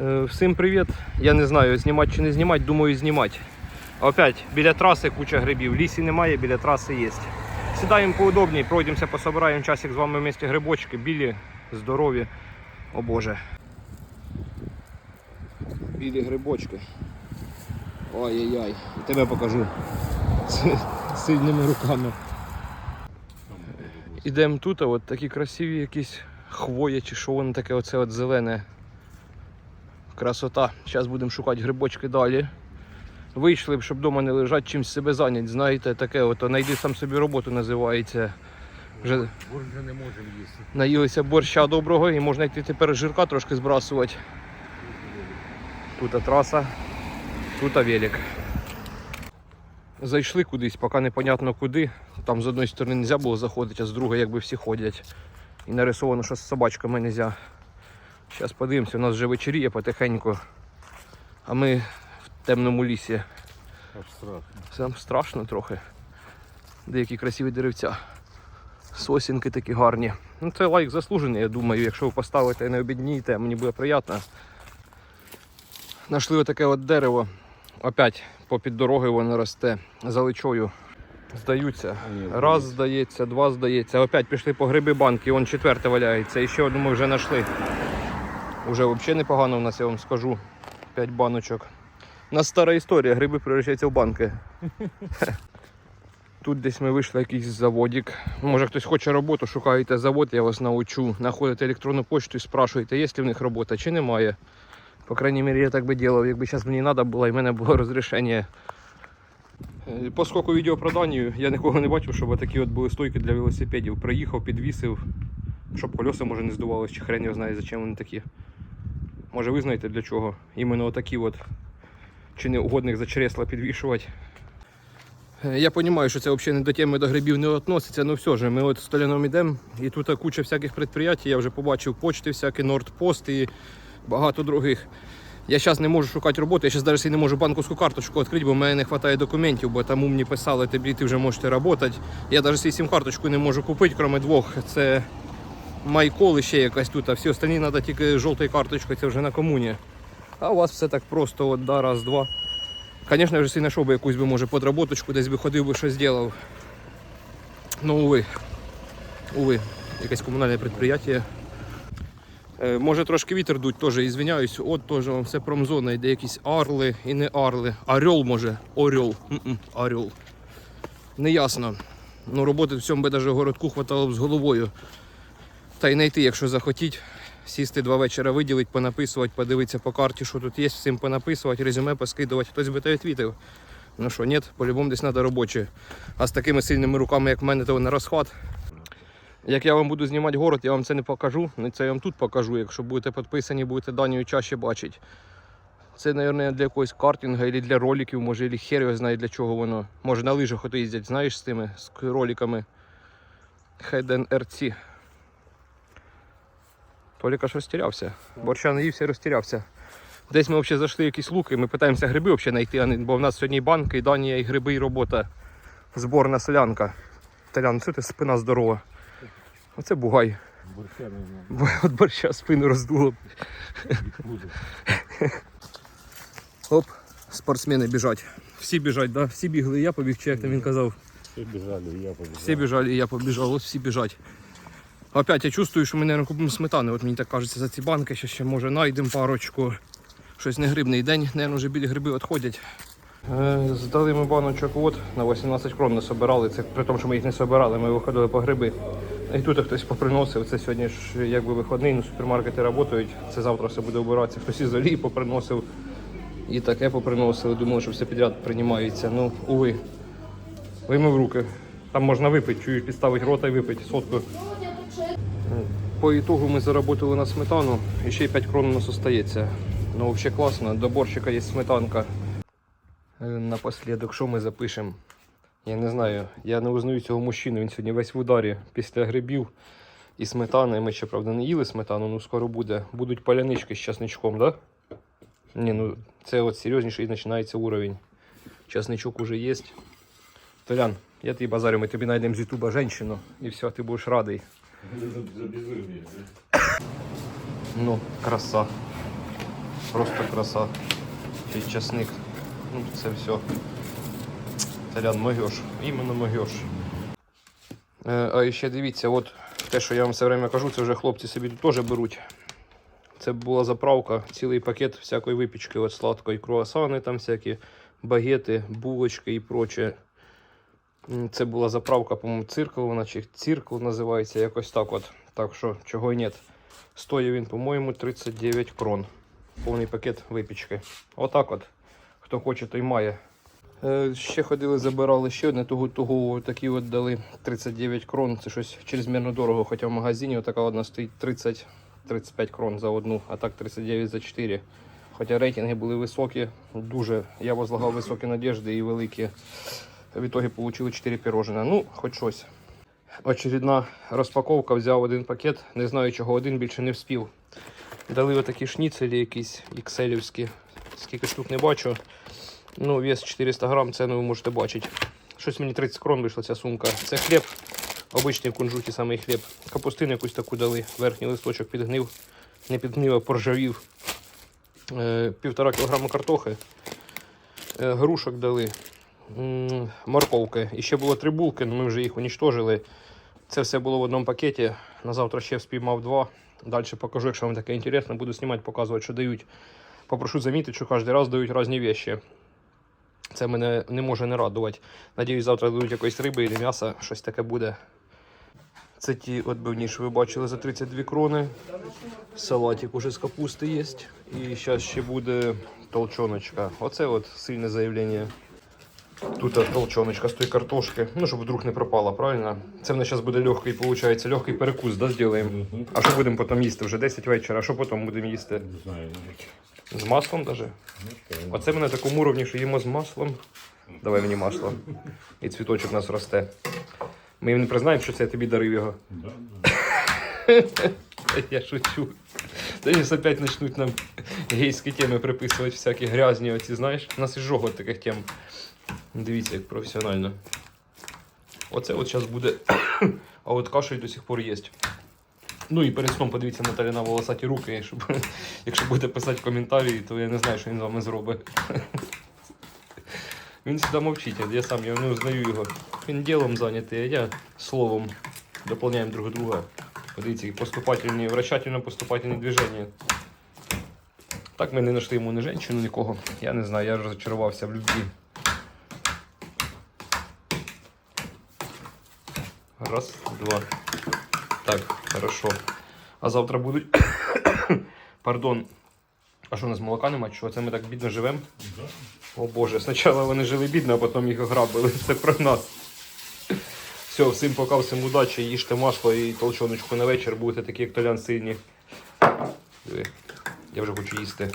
Е, Всім привіт. Я не знаю, знімати чи не знімати, думаю знімати. Опять біля траси куча грибів. Лісі немає, біля траси є. Сідаємо поудобні, пройдемося, пособираємо часик з вами в місті грибочки, білі, здорові. О Боже. Білі грибочки. Ой-яй-яй. Тебе покажу. З сильними руками. Ідемо тут, а от такі красиві якісь хвоя чи що воно таке, оце от зелене. Красота. Зараз будемо шукати грибочки далі. Вийшли б, щоб вдома не лежати, чимось себе зайняти. Знаєте, таке от, знайди сам собі роботу називається. Вже Борщ вже не можемо їсти. наїлися борща доброго і можна йти тепер жирка трошки збрасувати. Тут траса, тут велик. Зайшли кудись, поки непонятно куди. Там з одної сторони не можна було заходити, а з другої якби всі ходять. І нарисовано, що з собачками не можна. Зараз подивимося, у нас вже вечеріє потихеньку. А ми в темному лісі. Аж страшно. Це страшно трохи. Деякі красиві деревця. Сосінки такі гарні. Ну це лайк заслужений, я думаю, якщо ви поставите і не обіднієте, мені буде приємно. Нашли отаке от дерево. Опять попід дорогою воно росте за личою. Здаються. Раз здається, два здається. Опять пішли по гриби банки, вон четверте валяється. І ще одну ми вже знайшли. Уже взагалі непогано у нас, я вам скажу. П'ять баночок. У нас стара історія, гриби превращаються в банки. Тут десь ми вийшли якийсь заводик. Може хтось хоче роботу, шукаєте завод, я вас научу. Находите електронну почту і спрашуєте, є ли в них робота чи немає. По крайній мірі, я так би ділав, якби зараз мені треба було і в мене було розрішення. Е, По скоку відео про я нікого не бачив, щоб такі от були стойки для велосипедів. Приїхав, підвісив, щоб колеса може не здувалися, чи хрен його знає, зачем вони такі. Може ви знаєте для чого? Іменно отакі от чи не угодних за чресла підвішувати. Е, Я розумію, що це взагалі не до теми до грибів не відноситься, але все ж, ми от з Толяном йдемо, і тут куча всяких підприємств, я вже побачив почти всякі, Нордпост і багато других. Я зараз не можу шукати роботу, я зараз навіть не можу банківську карточку відкрити, бо в мене не вистачає документів, бо там мені писали, тобі ти вже можете працювати. Я навіть свій сім-карточку не можу купити, крім двох. Це Майкол ще якась тут, а всі останні треба тільки жовтою карточкою, це вже на комуні. А у вас все так просто, от, да, раз, два. Звісно, вже знайшов би якусь би, може, подработочку, десь би ходив би щось зробив. Ну, уви. Уви. Якесь комунальне підприємство. Е, може трошки вітер дуть, теж ізвиняюсь. От теж вам все промзона, йде якісь арли і не арли. Орел може, орел. М-м, орел. Неясно. Ну, роботи в цьому би навіть городку хватало б з головою. Та й знайти, якщо захотіть, сісти два вечора, виділити, понаписувати, подивитися по карті, що тут є, всім понаписувати, резюме поскидувати. Хтось би то відвітив. Ну що, ні, по-любому десь треба робочі. А з такими сильними руками, як в мене, то на розхват. Як я вам буду знімати город, я вам це не покажу. Ну, Це я вам тут покажу. Якщо будете підписані, будете данію чаще бачити. Це, мабуть, для якогось картинга або для роликів, може, або хер його знає для чого воно. Може на лижах їздять, знаєш, з тими з роликами. Head RC. Толік аж розтірявся. Борща наївся і розтірявся. Десь ми взагалі зайшли в якісь луки, ми питаємося гриби взагалі знайти, бо в нас сьогодні і банки, і Данія, і гриби, і робота. Зборна селянка. Талян, що ти спина здорова? Оце бугай. Борща. Бо От борща спину роздуло. Оп, спортсмени біжать. Всі біжать, да? Всі бігли, я побіг, чи як там він казав. Всі біжали, я побіжав. Всі біжали, і я побіжав, ось всі біжать. Опять я чувствую, що ми, мабуть, купимо сметани. От мені так кажеться за ці банки, що ще може знайдемо парочку. Щось не грибний день, мабуть, вже білі гриби відходять. Е, Здали ми баночок от на 18 крон не собирали. Це при тому, що ми їх не собирали, ми виходили по гриби. І тут хтось поприносив. Це сьогодні ж якби вихідний, ну, супермаркети працюють. Це завтра все буде обиратися. Хтось із олії поприносив. І таке поприносили. Думали, що все підряд приймається. Ну, уви. Виймив руки. Там можна випити, чую, підставити рота і випити сотку. По ітогу ми заработали на сметану і ще й 5 крон у нас остається. Ну, взагалі класно, до борщика є сметанка. Е, Напослідок, що ми запишемо? Я не знаю, я не узнаю цього мужчину, він сьогодні весь в ударі після грибів і сметани. Ми ще, правда, не їли сметану, ну скоро буде. Будуть палянички з часничком? Да? Ні, ну це от серйозніший починається уровень. Часничок уже є. Толян, я тобі базарю, ми тобі знайдемо з Ютуба жінку і все, ти будеш радий. Ну, краса. Просто краса. Ще часник. Ну, це все. Тарян могеш. Іменно могеш. А ще дивіться, от те, що я вам все время кажу, це вже хлопці собі тут теж беруть. Це була заправка, цілий пакет всякої випічки, от сладкої, круасани, там всякі багети, булочки і проче. Це була заправка, по-моєму, циркл, вона чи називається, якось так от. Так що, чого й нет. Стоїть він, по-моєму, 39 крон. Повний пакет випічки. Отак от. Хто хоче, той має. Е, ще ходили, забирали ще одне того, того такі от дали 39 крон. Це щось чрезмірно дорого, хоча в магазині така одна стоїть 30 35 крон за одну, а так 39 за 4. Хоча рейтинги були високі, дуже. Я возлагав високі надіжди і великі. В итоге получили 4 пирожина. Ну, хоч щось. Очередна розпаковка, взяв один пакет, не знаю чого, один більше не вспів. Дали отакі шніцелі якісь ікселівські. Скільки штук не бачу. Ну, вес 400 грам, ціну ви можете бачити. Щось мені 30 крон вийшла ця сумка. Це хліб, обичний в кунжуті самий хліб. Капустину якусь таку дали, верхній листочок підгнив, не підгнив, а поржавів. Е, півтора кілограма картохи. Е, грушок дали. Морковки. І ще було три булки, але ми вже їх унічтожили. Це все було в одному пакеті. На завтра ще спіймав два. Далі покажу, якщо вам таке інтересно, буду знімати, показувати, що дають. Попрошу замітити, що кожен раз дають різні вещі. Це мене не може не радувати. Надіюсь, завтра дадуть якоїсь риби або м'яса, щось таке буде. Це ті отбивні, що ви бачили за 32 крони. Салатик уже з капусти є. І зараз ще буде толчоночка. Оце от сильне заявлення. Тут толчоночка з тої картошки. Ну, щоб вдруг не пропала, правильно? Це в нас зараз буде легкий, виходить, легкий перекус, да, зробимо. Угу. А що будемо потім їсти? Вже 10 вечора, а що потім будемо їсти? Не знаю, навіть. З маслом даже? Ну, правильно. Оце ми на такому уровні, що їмо з маслом. Давай мені масло. І цвіточок у нас росте. Ми їм не признаємо, що це я тобі дарив його. Да, да. Я шучу. Та зараз опять почнуть нам гейські теми приписувати, всякі грязні оці, знаєш. У нас і жого таких тем. Дивіться, як професіонально. Оце от зараз буде. А от кашель до сих пор є. Ну і перед сном подивіться Наталі на волосаті руки, щоб якщо будете писати коментарі, то я не знаю, що він з вами зробить. Він завжди мовчить, я сам я не узнаю його. Він ділом зайнятий, а я словом. Доповняємо друг друга. Подивіться, поступательні, вращательно-поступательні движення. Так ми не знайшли йому ні жінку, нікого. Я не знаю, я розчарувався в любві. Раз, два. Так, хорошо. А завтра будуть. Пардон. А що у нас молока нема? Що це ми так бідно живемо? О Боже, спочатку вони жили бідно, а потім їх ограбили. Це про нас. Все, всім пока, всім удачі, їжте масло і толчоночку на вечір, будете такі, як толян. Диви, Я вже хочу їсти.